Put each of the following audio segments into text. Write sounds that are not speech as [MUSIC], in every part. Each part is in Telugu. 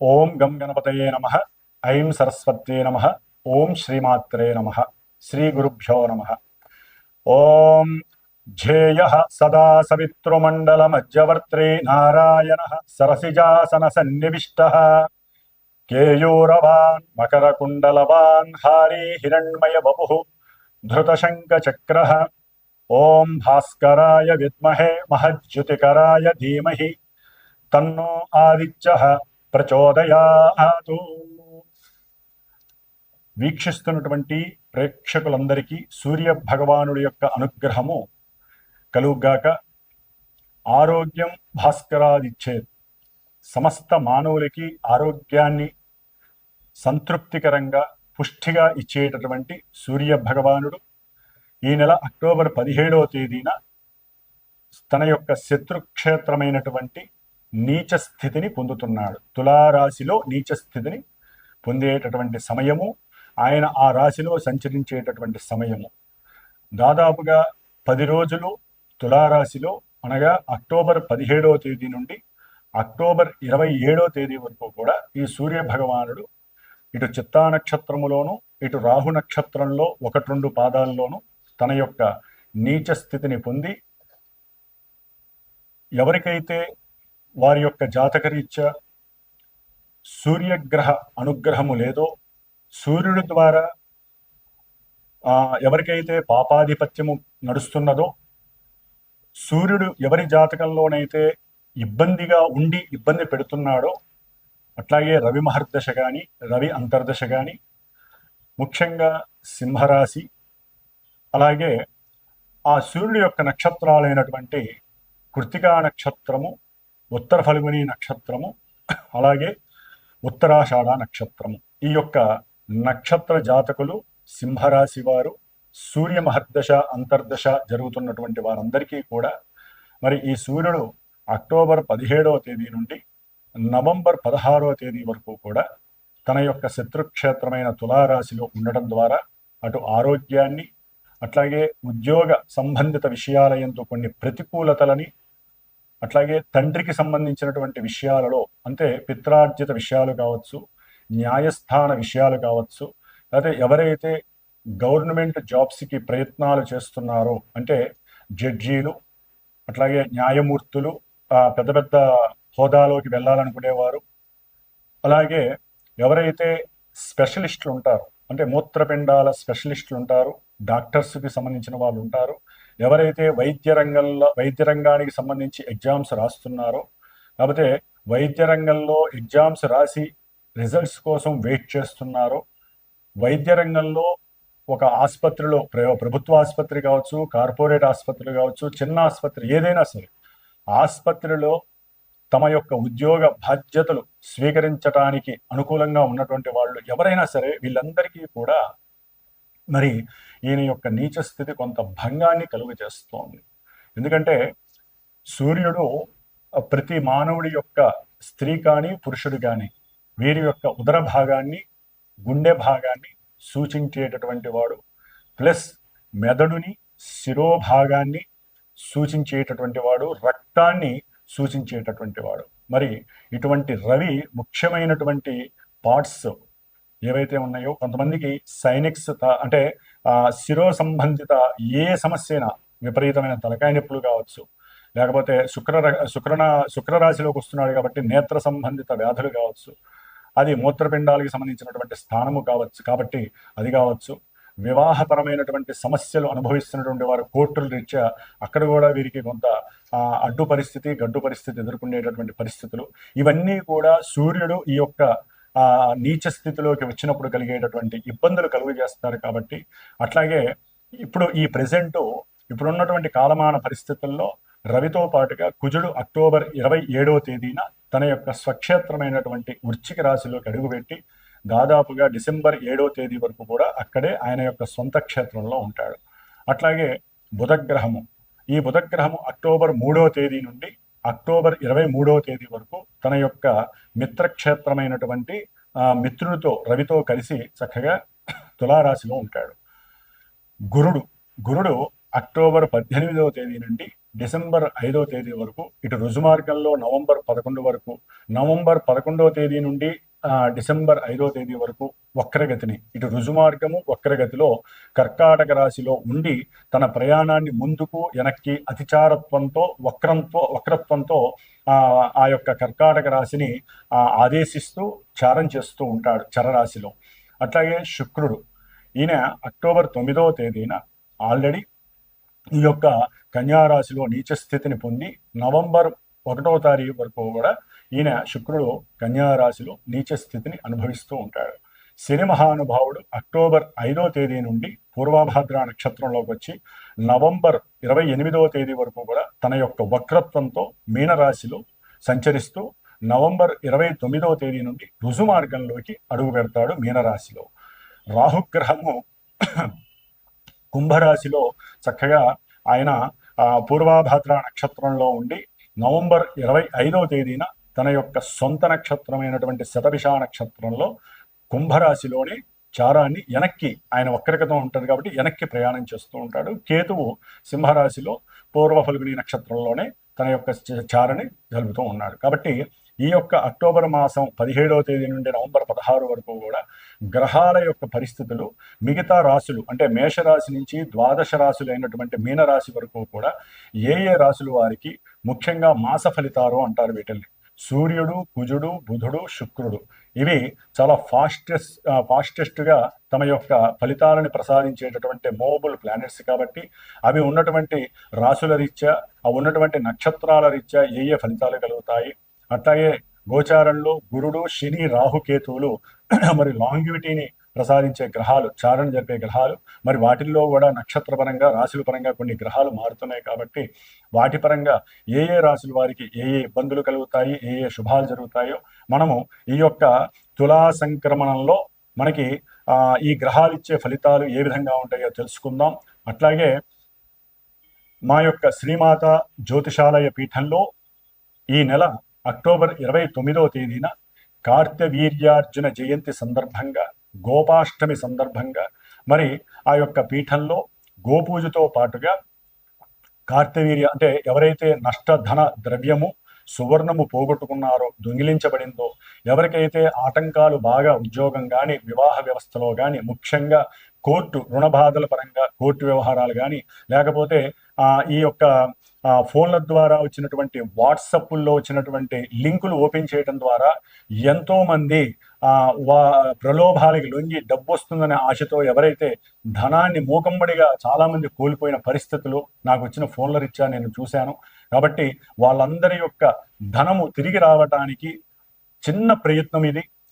ओम गम गणपत नम। ऐं सरस्वत नम। ओं श्रीमात्रे नम। श्री गुरुभ्यो नमः। ओम ध्येयः सदा नारायण नारायणः सरसिजासनसन्निविष्टः। केयूरवान्, मकरकुण्डलवान् हिण्मय हिरण्मयबपुः धृतशंकचक्र ओं भास्कराय विमहे महज्युतिकराय धीमहि। तन्नो आदि ప్రచోదయాతు. వీక్షిస్తున్నటువంటి ప్రేక్షకులందరికీ సూర్య భగవానుడి యొక్క అనుగ్రహము కలుగుగాక. ఆరోగ్యం భాస్కరాదిచ్చే సమస్త మానవులకి ఆరోగ్యాన్ని సంతృప్తికరంగా పుష్టిగా ఇచ్చేటటువంటి సూర్య భగవానుడు ఈ నెల అక్టోబర్ పదిహేడవ తేదీన తన యొక్క శత్రుక్షేత్రమైనటువంటి నీచ స్థితిని పొందుతున్నాడు. తులారాశిలో నీచ స్థితిని పొందేటటువంటి సమయము ఆయన ఆ రాశిలో సంచరించేటటువంటి సమయము. దాదాపుగా పది రోజులు తులారాశిలో అనగా అక్టోబర్ పదిహేడవ తేదీ నుండి అక్టోబర్ ఇరవై ఏడవ తేదీ వరకు కూడా ఈ సూర్య భగవానుడు ఇటు చిత్తా నక్షత్రములోను ఇటు రాహు నక్షత్రంలో ఒకటి రెండు పాదాల్లోనూ తన యొక్క నీచ స్థితిని పొంది ఎవరికైతే వారి యొక్క జాతకరీత్యా సూర్యగ్రహ అనుగ్రహము లేదో సూర్యుడి ద్వారా ఎవరికైతే పాపాధిపత్యము నడుస్తున్నదో సూర్యుడు ఎవరి జాతకంలోనైతే ఇబ్బందిగా ఉండి ఇబ్బంది పెడుతున్నాడో అట్లాగే రవి మహర్దశ కానీ రవి అంతర్దశ కానీ ముఖ్యంగా సింహరాశి అలాగే ఆ సూర్యుడి యొక్క నక్షత్రాలైనటువంటి కృతికా నక్షత్రము ఉత్తర ఫల్గుని నక్షత్రము అలాగే ఉత్తరాషాఢ నక్షత్రము. ఈ యొక్క నక్షత్ర జాతకులు సింహరాశి వారు సూర్య మహర్దశ అంతర్దశ జరుగుతున్నటువంటి వారందరికీ కూడా మరి ఈ సూర్యుడు అక్టోబర్ పదిహేడవ తేదీ నుండి నవంబర్ పదహారవ తేదీ వరకు కూడా తన యొక్క శత్రుక్షేత్రమైన తులారాశిలో ఉండడం ద్వారా అటు ఆరోగ్యాన్ని అట్లాగే ఉద్యోగ సంబంధిత విషయాలయంతో కొన్ని ప్రతికూలతలని అట్లాగే తండ్రికి సంబంధించినటువంటి విషయాలలో అంటే పిత్రార్జిత విషయాలు కావచ్చు న్యాయస్థాన విషయాలు కావచ్చు లేకపోతే ఎవరైతే గవర్నమెంట్ జాబ్స్కి ప్రయత్నాలు చేస్తున్నారో అంటే జడ్జీలు అట్లాగే న్యాయమూర్తులు పెద్ద పెద్ద హోదాలోకి వెళ్ళాలనుకునేవారు అలాగే ఎవరైతే స్పెషలిస్టులు ఉంటారు అంటే మూత్రపిండాల స్పెషలిస్టులు ఉంటారు డాక్టర్స్కి సంబంధించిన వాళ్ళు ఉంటారు ఎవరైతే వైద్య రంగంలో వైద్య రంగానికి సంబంధించి ఎగ్జామ్స్ రాస్తున్నారో లేకపోతే వైద్య రంగంలో ఎగ్జామ్స్ రాసి రిజల్ట్స్ కోసం వెయిట్ చేస్తున్నారో వైద్య రంగంలో ఒక ఆసుపత్రిలో ప్ర- ప్రభుత్వ ఆసుపత్రి కావచ్చు కార్పొరేట్ ఆసుపత్రి కావచ్చు చిన్న ఆసుపత్రి ఏదైనా సరే ఆసుపత్రిలో తమ యొక్క ఉద్యోగ బాధ్యతలు స్వీకరించడానికి అనుకూలంగా ఉన్నటువంటి వాళ్ళు ఎవరైనా సరే వీళ్ళందరికీ కూడా మరి ఈయన యొక్క నీచ స్థితి కొంత భంగాన్ని కలుగు చేస్తోంది ఎందుకంటే సూర్యుడు ప్రతి మానవుడి యొక్క స్త్రీ కానీ పురుషుడు కానీ వీరి యొక్క ఉదర భాగాన్ని గుండె భాగాన్ని సూచించేటటువంటి వాడు. ప్లస్ మెదడుని శిరోభాగాన్ని సూచించేటటువంటి వాడు రక్తాన్ని సూచించేటటువంటి వాడు. మరి ఇటువంటి రవి ముఖ్యమైనటువంటి పార్ట్స్ ఏవైతే ఉన్నాయో కొంతమందికి సైనిక్స్ త- అంటే ఆ, శిరో సంబంధిత ఏ సమస్య అయినా విపరీతమైన తలకాయ నొప్పులు కావచ్చు. లేకపోతే శుక్ర శుక్రన శుక్రరాశిలోకి వస్తున్నాడు కాబట్టి నేత్ర సంబంధిత వ్యాధులు కావచ్చు. అది మూత్రపిండాలకి సంబంధించినటువంటి స్థానము కావచ్చు కాబట్టి అది కావచ్చు. వివాహపరమైనటువంటి సమస్యలు అనుభవిస్తున్నటువంటి వారు కోర్టుల రీత్యా అక్కడ కూడా వీరికి కొంత అడ్డు పరిస్థితి గడ్డు పరిస్థితి ఎదుర్కొనేటటువంటి పరిస్థితులు. ఇవన్నీ కూడా సూర్యుడు ఈ యొక్క నీచ స్థితిలోకి వచ్చినప్పుడు కలిగేటటువంటి ఇబ్బందులు కలుగు చేస్తారు కాబట్టి అట్లాగే ఇప్పుడు ఈ ప్రెజెంట్ ఇప్పుడున్నటువంటి కాలమాన పరిస్థితుల్లో రవితో పాటుగా కుజుడు అక్టోబర్ ఇరవై ఏడవ తేదీన తన యొక్క స్వక్షేత్రమైనటువంటి వృశ్చిక రాశిలోకి అడుగుపెట్టి దాదాపుగా డిసెంబర్ ఏడవ తేదీ వరకు కూడా అక్కడే ఆయన యొక్క సొంత క్షేత్రంలో ఉంటాడు. అట్లాగే బుధగ్రహము. ఈ బుధగ్రహము అక్టోబర్ మూడవ తేదీ నుండి అక్టోబర్ ఇరవై మూడవ తేదీ వరకు తన యొక్క మిత్రక్షేత్రమైనటువంటి ఆ, మిత్రుడితో రవితో కలిసి చక్కగా తులారాశిలో ఉంటాడు. గురుడు గురుడు అక్టోబర్ పద్దెనిమిదవ తేదీ నుండి డిసెంబర్ ఐదవ తేదీ వరకు ఇటు రుజుమార్గంలో నవంబర్ పదకొండు వరకు నవంబర్ పదకొండవ తేదీ నుండి డిసెంబర్ ఐదో తేదీ వరకు వక్రగతిని ఇటు రుజుమార్గము వక్రగతిలో కర్కాటక రాశిలో ఉండి తన ప్రయాణాన్ని ముందుకు వెనక్కి అతిచారత్వంతో వక్రంతో వక్రత్వంతో ఆ, ఆ యొక్క కర్కాటక రాశిని ఆదేశిస్తూ చారం చేస్తూ ఉంటాడు చరరాశిలో. అట్లాగే శుక్రుడు ఈయన అక్టోబర్ తొమ్మిదవ తేదీన ఆల్రెడీ ఈ యొక్క కన్యారాశిలో నీచ స్థితిని పొంది నవంబర్ ఒకటో తారీఖు వరకు కూడా ఈయన శుక్రుడు కన్యారాశిలో నీచ స్థితిని అనుభవిస్తూ ఉంటాడు. శని మహానుభావుడు అక్టోబర్ ఐదో తేదీ నుండి పూర్వభాద్ర నక్షత్రంలోకి వచ్చి నవంబర్ ఇరవై ఎనిమిదవ తేదీ వరకు కూడా తన యొక్క వక్రత్వంతో మీనరాశిలో సంచరిస్తూ నవంబర్ ఇరవై తొమ్మిదవ తేదీ నుండి రుజు మార్గంలోకి అడుగు పెడతాడు మీనరాశిలో రాహుగ్రహము కుంభరాశిలో చక్కగా ఆయన ఆ, పూర్వాభాద్ర నక్షత్రంలో ఉండి నవంబర్ ఇరవై ఐదవ తేదీన తన యొక్క సొంత నక్షత్రమైనటువంటి శతభిష నక్షత్రంలో కుంభరాశిలోనే చారాన్ని వెనక్కి ఆయన వక్రగతం ఉంటుంది కాబట్టి వెనక్కి ప్రయాణం చేస్తూ ఉంటాడు. కేతువు సింహరాశిలో పూర్వ ఫల్గుని నక్షత్రంలోనే తన యొక్క చారని జరుపుతూ ఉన్నాడు. కాబట్టి ఈ యొక్క అక్టోబర్ మాసం పదిహేడవ తేదీ నుండి నవంబర్ పదహారు వరకు కూడా గ్రహాల యొక్క పరిస్థితులు మిగతా రాశులు అంటే మేషరాశి నుంచి ద్వాదశ రాశులు అయినటువంటి మీనరాశి వరకు కూడా ఏ ఏ రాశులు వారికి ముఖ్యంగా మాస ఫలితాలు అంటారు వీటిల్ని సూర్యుడు కుజుడు బుధుడు శుక్రుడు. ఇవి చాలా ఫాస్టెస్ట్ ఫాస్టెస్ట్గా తమ యొక్క ఫలితాలను ప్రసాదించేటటువంటి మోబుల్ ప్లానెట్స్ కాబట్టి అవి ఉన్నటువంటి రాశుల రీత్యా ఆ ఉన్నటువంటి నక్షత్రాల రీత్యా ఏ ఏ ఫలితాలు కలుగుతాయి. అట్లాగే గోచారంలో గురుడు శని రాహుకేతువులు [CLEARS THROAT] మరి లాంగివిటీని ప్రసాదించే గ్రహాలు చారణ జరిపే గ్రహాలు మరి వాటిల్లో కూడా నక్షత్ర పరంగా రాశుల పరంగా కొన్ని గ్రహాలు మారుతున్నాయి కాబట్టి వాటి పరంగా ఏ ఏ రాశుల వారికి ఏ ఏ ఇబ్బందులు కలుగుతాయి ఏ ఏ శుభాలు జరుగుతాయో మనము ఈ యొక్క తులా సంక్రమణంలో మనకి ఈ గ్రహాలు ఇచ్చే ఫలితాలు ఏ విధంగా ఉంటాయో తెలుసుకుందాం. అట్లాగే మా యొక్క శ్రీమాత జ్యోతిషాలయ పీఠంలో ఈ నెల అక్టోబర్ ఇరవై తొమ్మిదవ తేదీన కార్తవీర్యార్జున జయంతి సందర్భంగా గోపాష్టమి సందర్భంగా మరి ఆ యొక్క పీఠంలో గోపూజతో పాటుగా కార్తవీర్య అంటే ఎవరైతే నష్టధన ద్రవ్యము సువర్ణము పోగొట్టుకున్నారో దొంగిలించబడిందో ఎవరికైతే ఆటంకాలు బాగా ఉద్యోగం కానీ వివాహ వ్యవస్థలో కానీ ముఖ్యంగా కోర్టు రుణబాధల పరంగా కోర్టు వ్యవహారాలు కానీ లేకపోతే ఈ యొక్క ఆ, ఫోన్ల ద్వారా వచ్చినటువంటి వాట్సప్లో వచ్చినటువంటి లింకులు ఓపెన్ చేయడం ద్వారా ఎంతో మంది వా ప్రలోభాలకి లొంగి డబ్బు వస్తుందనే ఆశతో ఎవరైతే ధనాన్ని మూకమ్మడిగా చాలామంది కోల్పోయిన పరిస్థితులు నాకు వచ్చిన ఫోన్ల రీత్యా నేను చూశాను. కాబట్టి వాళ్ళందరి యొక్క ధనము తిరిగి రావటానికి చిన్న ప్రయత్నం ఇది.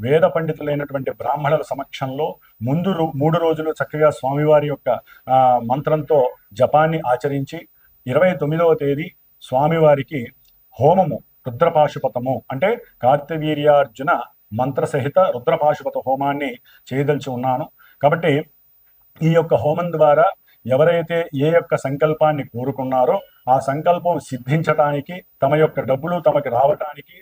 వేద పండితులైనటువంటి బ్రాహ్మణుల సమక్షంలో ముందు రో- మూడు రోజులు చక్కగా స్వామివారి యొక్క మంత్రంతో జపాన్ని ఆచరించి ఇరవై తొమ్మిదవ తేదీ స్వామివారికి హోమము రుద్రపాశుపతము అంటే కార్తవీర్యార్జున మంత్రసహిత రుద్రపాశుపత హోమాన్ని చేయదలిచి ఉన్నాను. కాబట్టి ఈ యొక్క హోమం ద్వారా ఎవరైతే ఏ యొక్క సంకల్పాన్ని కోరుకున్నారో ఆ సంకల్పం సిద్ధించటానికి తమ యొక్క డబ్బులు తమకి రావటానికి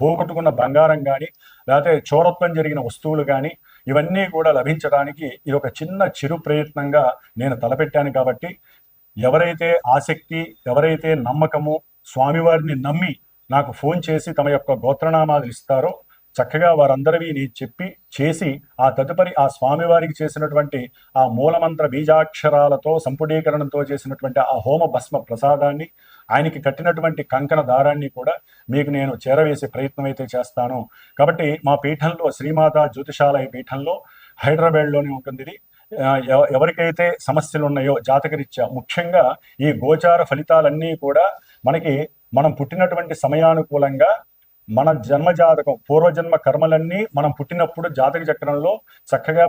పోగొట్టుకున్న బంగారం కానీ లేకపోతే చోరత్వం జరిగిన వస్తువులు కానీ ఇవన్నీ కూడా లభించడానికి ఇది ఒక చిన్న చిరు ప్రయత్నంగా నేను తలపెట్టాను కాబట్టి ఎవరైతే ఆసక్తి ఎవరైతే నమ్మకము స్వామివారిని నమ్మి నాకు ఫోన్ చేసి తమ యొక్క గోత్రనామాలు ఇస్తారో చక్కగా వారందరివి నేను చెప్పి చేసి ఆ తదుపరి ఆ స్వామివారికి చేసినటువంటి ఆ మూలమంత్ర బీజాక్షరాలతో సంపుడీకరణంతో చేసినటువంటి ఆ హోమ భస్మ ప్రసాదాన్ని ఆయనకి కట్టినటువంటి కంకణ దారాన్ని కూడా మీకు నేను చేరవేసే ప్రయత్నం అయితే చేస్తాను. కాబట్టి మా పీఠంలో శ్రీమాత జ్యోతిషాలయ పీఠంలో హైదరాబాద్లోనే ఉంటుంది ఇది. ఎవ- ఎవరికైతే సమస్యలు ఉన్నాయో జాతకరీత్యా ముఖ్యంగా ఈ గోచార ఫలితాలన్నీ కూడా మనకి మనం పుట్టినటువంటి సమయానుకూలంగా మన జన్మ జాతకం పూర్వజన్మ కర్మలన్నీ మనం పుట్టినప్పుడు జాతక చక్రంలో చక్కగా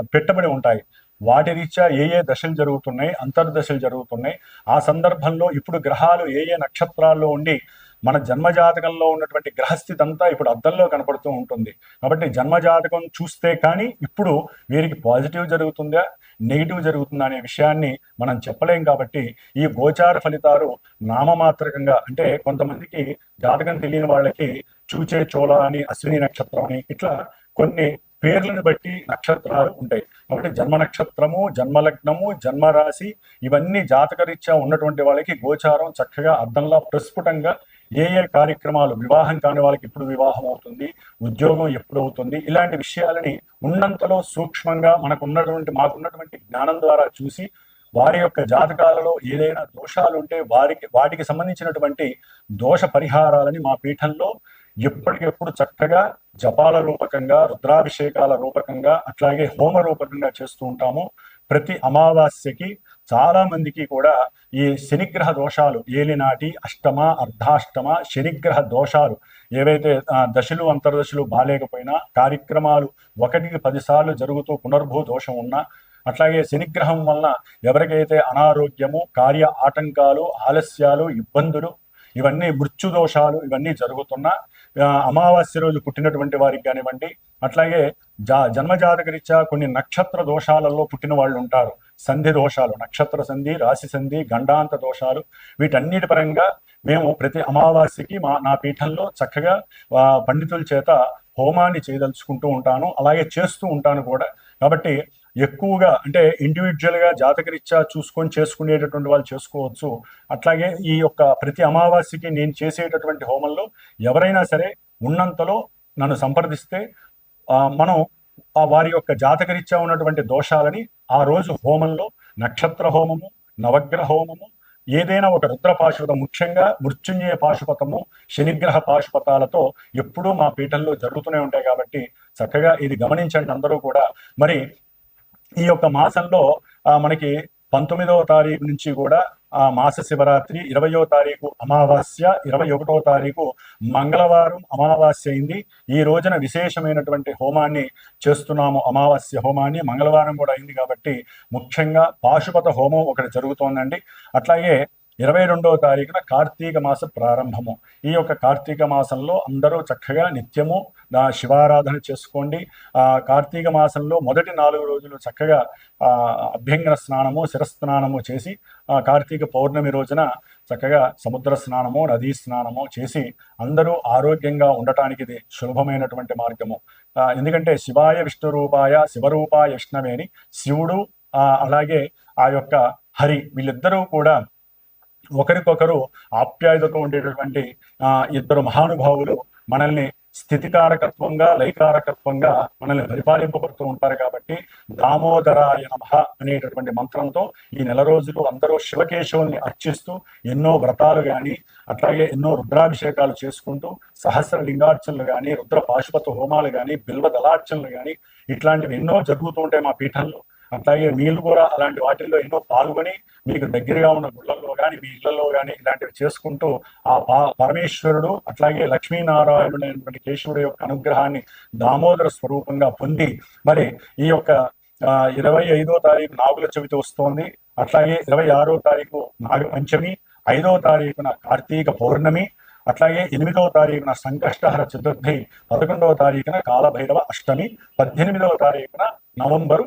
పెట్టబడి ఉంటాయి. వాటి రీత్యా ఏ ఏ దశలు జరుగుతున్నాయి అంతర్దశలు జరుగుతున్నాయి ఆ సందర్భంలో ఇప్పుడు గ్రహాలు ఏ ఏ నక్షత్రాల్లో ఉండి మన జన్మజాతకంలో ఉన్నటువంటి గ్రహస్థితి అంతా ఇప్పుడు అద్దంలో కనపడుతూ ఉంటుంది. కాబట్టి జన్మజాతకం చూస్తే కానీ ఇప్పుడు వీరికి పాజిటివ్ జరుగుతుందా నెగిటివ్ జరుగుతుందా అనే విషయాన్ని మనం చెప్పలేం కాబట్టి ఈ గోచార ఫలితాలు నామమాత్రకంగా అంటే కొంతమందికి జాతకం తెలియని వాళ్ళకి చూచే చోళ అని అశ్విని నక్షత్రం అని ఇట్లా కొన్ని పేర్లను బట్టి నక్షత్రాలు ఉంటాయి. కాబట్టి జన్మ నక్షత్రము జన్మలగ్నము జన్మరాశి ఇవన్నీ జాతకరీత్యా ఉన్నటువంటి వాళ్ళకి గోచారం చక్కగా అర్థంలా ప్రస్ఫుటంగా ఏ ఏ కార్యక్రమాలు వివాహం కాని వాళ్ళకి ఎప్పుడు వివాహం అవుతుంది ఉద్యోగం ఎప్పుడు అవుతుంది ఇలాంటి విషయాలని ఉన్నంతలో సూక్ష్మంగా మనకు ఉన్నటువంటి మాకున్నటువంటి జ్ఞానం ద్వారా చూసి వారి యొక్క జాతకాలలో ఏదైనా దోషాలు ఉంటే వారికి వాటికి సంబంధించినటువంటి దోష పరిహారాలని మా పీఠంలో ఎప్పటికెప్పుడు చక్కగా జపాల రూపకంగా రుద్రాభిషేకాల రూపకంగా అట్లాగే హోమ రూపకంగా చేస్తూ ఉంటాము. ప్రతి అమావాస్యకి చాలా మందికి కూడా ఈ శనిగ్రహ దోషాలు ఏలినాటి అష్టమ అర్ధాష్టమ శనిగ్రహ దోషాలు ఏవైతే దశలు అంతర్దశలు బాలేకపోయినా కార్యక్రమాలు ఒకటికి పదిసార్లు జరుగుతూ పునర్భూ దోషం ఉన్నా అట్లాగే శనిగ్రహం వలన ఎవరికైతే అనారోగ్యము కార్య ఆటంకాలు ఆలస్యాలు ఇబ్బందులు ఇవన్నీ మృత్యు దోషాలు ఇవన్నీ జరుగుతున్నా అమావాస్య రోజు పుట్టినటువంటి వారికి కానివ్వండి అట్లాగే జా జన్మజాతకరీత్యా కొన్ని నక్షత్ర దోషాలలో పుట్టిన వాళ్ళు ఉంటారు. సంధి దోషాలు నక్షత్ర సంధి రాశి సంధి గండాంత దోషాలు వీటన్నిటి పరంగా మేము ప్రతి అమావాస్యకి మా నా పీఠంలో చక్కగా పండితుల చేత హోమాన్ని చేయదలుచుకుంటూ ఉంటాను అలాగే చేస్తూ ఉంటాను కూడా. కాబట్టి ఎక్కువగా అంటే ఇండివిజువల్గా జాతకరీత్యా చూసుకొని చేసుకునేటటువంటి వాళ్ళు చేసుకోవచ్చు. అట్లాగే ఈ యొక్క ప్రతి అమావాస్యకి నేను చేసేటటువంటి హోమంలో ఎవరైనా సరే ఉన్నంతలో నన్ను సంప్రదిస్తే మనం ఆ వారి యొక్క జాతకరీత్యా ఉన్నటువంటి దోషాలని ఆ రోజు హోమంలో నక్షత్ర హోమము నవగ్రహ హోమము ఏదైనా ఒక రుద్ర పాశుపతం ముఖ్యంగా మృత్యుంజయ పాశుపతము శనిగ్రహ పాశుపతాలతో ఎప్పుడూ మా పీఠంలో జరుగుతూనే ఉంటాయి కాబట్టి చక్కగా ఇది గమనించండి అందరూ కూడా. మరి ఈ యొక్క మాసంలో ఆ, మనకి పంతొమ్మిదవ తారీఖు నుంచి కూడా ఆ మాస శివరాత్రి ఇరవయో తారీఖు అమావాస్య ఇరవై ఒకటో తారీఖు మంగళవారం అమావాస్య అయింది. ఈ రోజున విశేషమైనటువంటి హోమాన్ని చేస్తున్నాము అమావాస్య హోమాన్ని. మంగళవారం కూడా అయింది కాబట్టి ముఖ్యంగా పాశుపత హోమం ఒకటి జరుగుతోందండి. అట్లాగే ఇరవై రెండవ తారీఖున కార్తీక మాస ప్రారంభము. ఈ యొక్క కార్తీక మాసంలో అందరూ చక్కగా నిత్యము శివారాధన చేసుకోండి. ఆ కార్తీక మాసంలో మొదటి నాలుగు రోజులు చక్కగా అభ్యంగన స్నానము శిరస్నానము చేసి ఆ కార్తీక పౌర్ణమి రోజున చక్కగా సముద్ర స్నానము నదీ స్నానము చేసి అందరూ ఆరోగ్యంగా ఉండటానికి ఇది సులభమైనటువంటి మార్గము. ఎందుకంటే శివాయ విష్ణు రూపాయ శివరూపాయ విష్ణవేని శివుడు అలాగే ఆ యొక్క హరి వీళ్ళిద్దరూ కూడా ఒకరికొకరు ఆప్యాయతతో ఉండేటటువంటి ఇద్దరు మహానుభావులు మనల్ని స్థితికారకత్వంగా లైకారకత్వంగా మనల్ని పరిపాలింపబడుతూ ఉంటారు కాబట్టి దామోదరాయ నమః అనేటటువంటి మంత్రంతో ఈ నెల రోజులు అందరూ శివకేశవుల్ని అర్చిస్తూ ఎన్నో వ్రతాలు కానీ అట్లాగే ఎన్నో రుద్రాభిషేకాలు చేసుకుంటూ సహస్ర లింగార్చనలు కానీ రుద్ర పాశుపత హోమాలు కానీ బిల్వ దళార్చనలు కానీ ఇట్లాంటివి ఎన్నో జరుగుతూ ఉంటాయి మా పీఠంలో. అట్లాగే మీరు కూడా అలాంటి వాటిల్లో ఎన్నో పాల్గొని మీకు దగ్గరగా ఉన్న గుళ్ళల్లో కానీ మీ ఇళ్ళలో కానీ ఇలాంటివి చేసుకుంటూ ఆ పా- పరమేశ్వరుడు అట్లాగే లక్ష్మీనారాయణుడు అయినటువంటి కేశవుడు యొక్క అనుగ్రహాన్ని దామోదర స్వరూపంగా పొంది మరి ఈ యొక్క ఇరవై ఐదో తారీఖు నాగుల చవితి వస్తోంది. అట్లాగే ఇరవై ఆరో తారీఖు నాగపంచమి ఐదో తారీఖున కార్తీక పౌర్ణమి అట్లాగే ఎనిమిదవ తారీఖున సంకష్టహర చతుర్థి పదకొండవ తారీఖున కాలభైరవ అష్టమి పద్దెనిమిదవ తారీఖున నవంబరు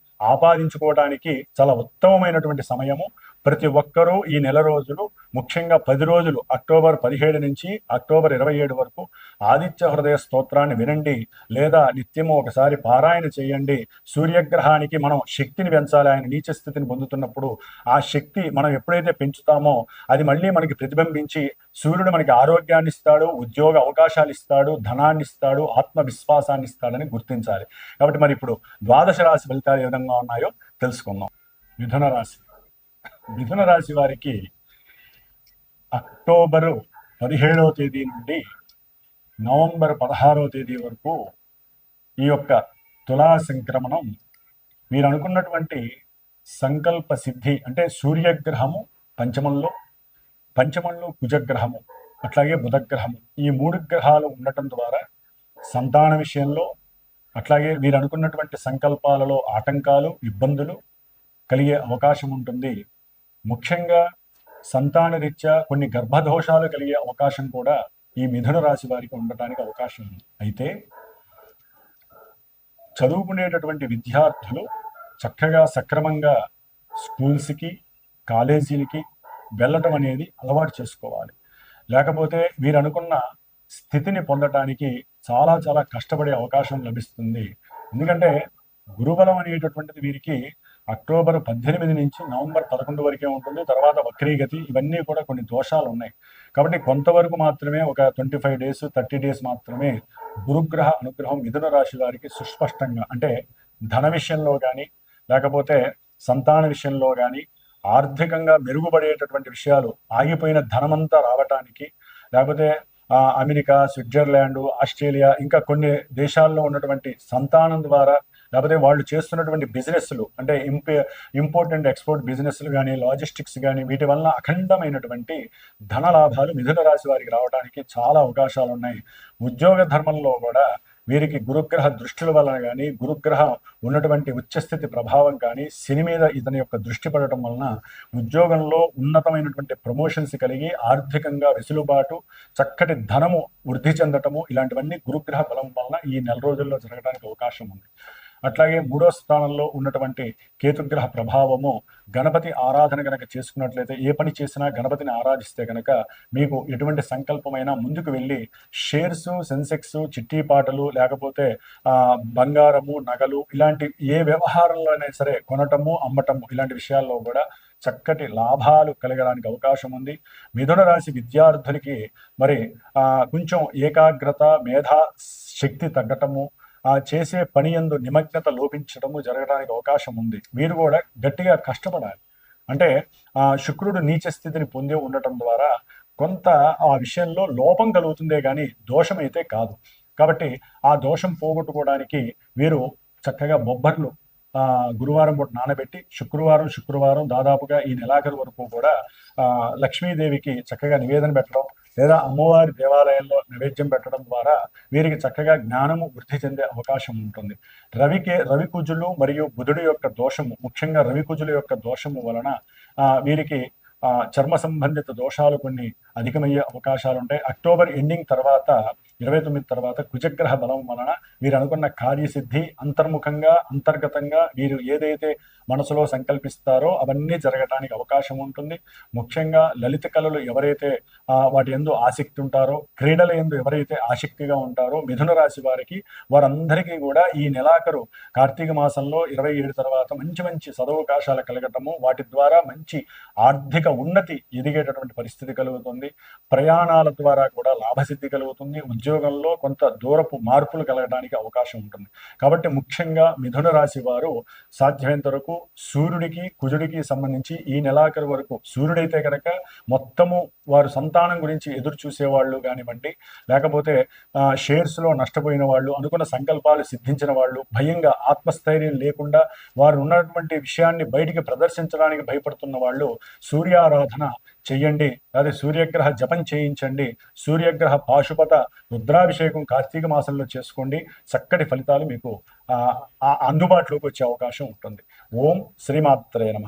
ఆపాదించుకోవడానికి చాలా ఉత్తమమైనటువంటి సమయము. ప్రతి ఒక్కరూ ఈ నెల రోజులు ముఖ్యంగా పది రోజులు అక్టోబర్ పదిహేడు నుంచి అక్టోబర్ ఇరవై ఏడు వరకు ఆదిత్య హృదయ స్తోత్రాన్ని వినండి లేదా నిత్యము ఒకసారి పారాయణ చేయండి. సూర్యగ్రహానికి మనం శక్తిని పెంచాలి. ఆయన నీచ స్థితిని పొందుతున్నప్పుడు ఆ శక్తి మనం ఎప్పుడైతే పెంచుతామో అది మళ్ళీ మనకి ప్రతిబింబించి సూర్యుడు మనకి ఆరోగ్యాన్ని ఇస్తాడు ఉద్యోగ అవకాశాలు ఇస్తాడు ధనాన్ని ఇస్తాడు ఆత్మవిశ్వాసాన్ని ఇస్తాడని గుర్తించాలి. కాబట్టి మరి ఇప్పుడు ద్వాదశ రాశి ఫలితాలు ఏ విధంగా ఉన్నాయో తెలుసుకుందాం. మిథున రాశి. మిథున రాశి వారికి అక్టోబరు పదిహేడవ తేదీ నుండి నవంబర్ పదహారవ తేదీ వరకు ఈ యొక్క తులా సంక్రమణం మీరు అనుకున్నటువంటి సంకల్ప సిద్ధి అంటే సూర్యగ్రహము పంచమంలో పంచమంలో కుజగ్రహము అట్లాగే బుధగ్రహము. ఈ మూడు గ్రహాలు ఉండటం ద్వారా సంతాన విషయంలో అట్లాగే వీరు అనుకున్నటువంటి సంకల్పాలలో ఆటంకాలు ఇబ్బందులు కలిగే అవకాశం ఉంటుంది. ముఖ్యంగా సంతాన రీత్యా కొన్ని గర్భదోషాలు కలిగే అవకాశం కూడా ఈ మిథున రాశి వారికి ఉండటానికి అవకాశం ఉంది. అయితే చదువుకునేటటువంటి విద్యార్థులు చక్కగా సక్రమంగా స్కూల్స్కి కాలేజీలకి వెళ్ళటం అనేది అలవాటు చేసుకోవాలి. లేకపోతే మీరు అనుకున్న స్థితిని పొందటానికి చాలా చాలా కష్టపడే అవకాశం లభిస్తుంది. ఎందుకంటే గురుబలం అనేటటువంటిది వీరికి అక్టోబర్ పద్దెనిమిది నుంచి నవంబర్ పదకొండు వరకే ఉంటుంది. తర్వాత వక్రీగతి ఇవన్నీ కూడా కొన్ని దోషాలు ఉన్నాయి. కాబట్టి కొంతవరకు మాత్రమే ఒక twenty five days thirty days మాత్రమే గురుగ్రహ అనుగ్రహం మిథున రాశి వారికి సుస్పష్టంగా అంటే ధన విషయంలో కానీ లేకపోతే సంతాన విషయంలో కానీ ఆర్థికంగా మెరుగుపడేటటువంటి విషయాలు ఆగిపోయిన ధనమంతా రావటానికి లేకపోతే అమెరికా స్విట్జర్లాండ్ ఆస్ట్రేలియా ఇంకా కొన్ని దేశాల్లో ఉన్నటువంటి సంతానం ద్వారా లేకపోతే వాళ్ళు చేస్తున్నటువంటి బిజినెస్లు అంటే ఇంపే ఇంపోర్ట్ అండ్ ఎక్స్పోర్ట్ బిజినెస్లు కానీ లాజిస్టిక్స్ కానీ వీటి వలన అఖండమైనటువంటి ధన లాభాలు మిథున రాశి వారికి రావడానికి చాలా అవకాశాలు ఉన్నాయి ఉద్యోగ ధర్మంలో కూడా వీరికి గురుగ్రహ దృష్టిల వలన కానీ గురుగ్రహ ఉన్నటువంటి ఉచ్చస్థితి ప్రభావం కానీ శని మీద ఇతని యొక్క దృష్టి పడటం వలన ఉద్యోగంలో ఉన్నతమైనటువంటి ప్రమోషన్స్ కలిగి ఆర్థికంగా వెసులుబాటు చక్కటి ధనము వృద్ధి చెందటము ఇలాంటివన్నీ గురుగ్రహ బలం వలన ఈ నెల రోజుల్లో జరగడానికి అవకాశం ఉంది. అట్లాగే మూడో స్థానంలో ఉన్నటువంటి కేతుగ్రహ ప్రభావము గణపతి ఆరాధన కనుక చేసుకున్నట్లయితే ఏ పని చేసినా గణపతిని ఆరాధిస్తే కనుక మీకు ఎటువంటి సంకల్పమైనా ముందుకు వెళ్ళి షేర్స్ సెన్సెక్స్ చిట్టి పాటలు లేకపోతే బంగారము నగలు ఇలాంటి ఏ వ్యవహారంలో అయినా సరే కొనటము అమ్మటము ఇలాంటి విషయాల్లో కూడా చక్కటి లాభాలు కలగడానికి అవకాశం ఉంది. మిథున రాశి విద్యార్థులకి మరి కొంచెం ఏకాగ్రత మేధా శక్తి తగ్గటము ఆ చేసే పని ఎందు నిమగ్నత లోపించడము జరగడానికి అవకాశం ఉంది. మీరు కూడా గట్టిగా కష్టపడాలి. అంటే ఆ శుక్రుడు నీచ స్థితిని పొంది ఉండటం ద్వారా కొంత ఆ విషయంలో లోపం కలుగుతుందే కానీ దోషం అయితే కాదు. కాబట్టి ఆ దోషం పోగొట్టుకోవడానికి వీరు చక్కగా బొబ్బర్లు గురువారం పూట నానబెట్టి శుక్రవారం శుక్రవారం దాదాపుగా ఈ నెలాఖరు వరకు కూడా లక్ష్మీదేవికి చక్కగా నివేదన పెట్టడం లేదా అమ్మవారి దేవాలయంలో నైవేద్యం పెట్టడం ద్వారా వీరికి చక్కగా జ్ఞానము వృద్ధి చెందే అవకాశం ఉంటుంది. రవికే రవికుజులు మరియు బుధుడు యొక్క దోషము ముఖ్యంగా రవికుజుల యొక్క దోషము వలన వీరికి చర్మ సంబంధిత దోషాలు కొన్ని అధికమయ్యే అవకాశాలు ఉంటాయి అక్టోబర్ ఎండింగ్ తర్వాత ఇరవై తొమ్మిది తర్వాత కుజగ్రహ బలం వలన వీరు అనుకున్న కార్యసిద్ధి అంతర్ముఖంగా అంతర్గతంగా వీరు ఏదైతే మనసులో సంకల్పిస్తారో అవన్నీ జరగటానికి అవకాశం ఉంటుంది. ముఖ్యంగా లలిత కళలు ఎవరైతే వాటి ఎందు ఆసక్తి ఉంటారో క్రీడల ఎందు ఎవరైతే ఆసక్తిగా ఉంటారో మిథున రాశి వారికి వారందరికీ కూడా ఈ నెలాఖరు కార్తీక మాసంలో ఇరవై ఏడు తర్వాత మంచి మంచి సదవకాశాలు కలగటము వాటి ద్వారా మంచి ఆర్థిక ఉన్నతి ఎదిగేటటువంటి పరిస్థితి కలుగుతుంది. ప్రయాణాల ద్వారా కూడా లాభసిద్ధి కలుగుతుంది. ఉద్యోగంలో కొంత దూరపు మార్పులు కలగడానికి అవకాశం ఉంటుంది. కాబట్టి ముఖ్యంగా మిథున రాశి వారు సాధ్యమైనంత వరకు సూర్యుడికి కుజుడికి సంబంధించి ఈ నెలాఖరు వరకు సూర్యుడైతే కనుక మొత్తము వారు సంతానం గురించి ఎదురు చూసేవాళ్ళు కానివ్వండి లేకపోతే షేర్స్లో నష్టపోయిన వాళ్ళు అనుకున్న సంకల్పాలు సిద్ధించిన వాళ్ళు భయంగా ఆత్మస్థైర్యం లేకుండా వారు ఉన్నటువంటి విషయాన్ని బయటికి ప్రదర్శించడానికి భయపడుతున్న వాళ్ళు సూర్యారాధన చెయ్యండి అదే సూర్యగ్రహ జపం చేయించండి సూర్యగ్రహ పాశుపత రుద్రాభిషేకం కార్తీక మాసంలో చేసుకోండి చక్కటి ఫలితాలు మీకు అందుబాటులోకి వచ్చే అవకాశం ఉంటుంది. ఓం శ్రీమాత్రయ నమ.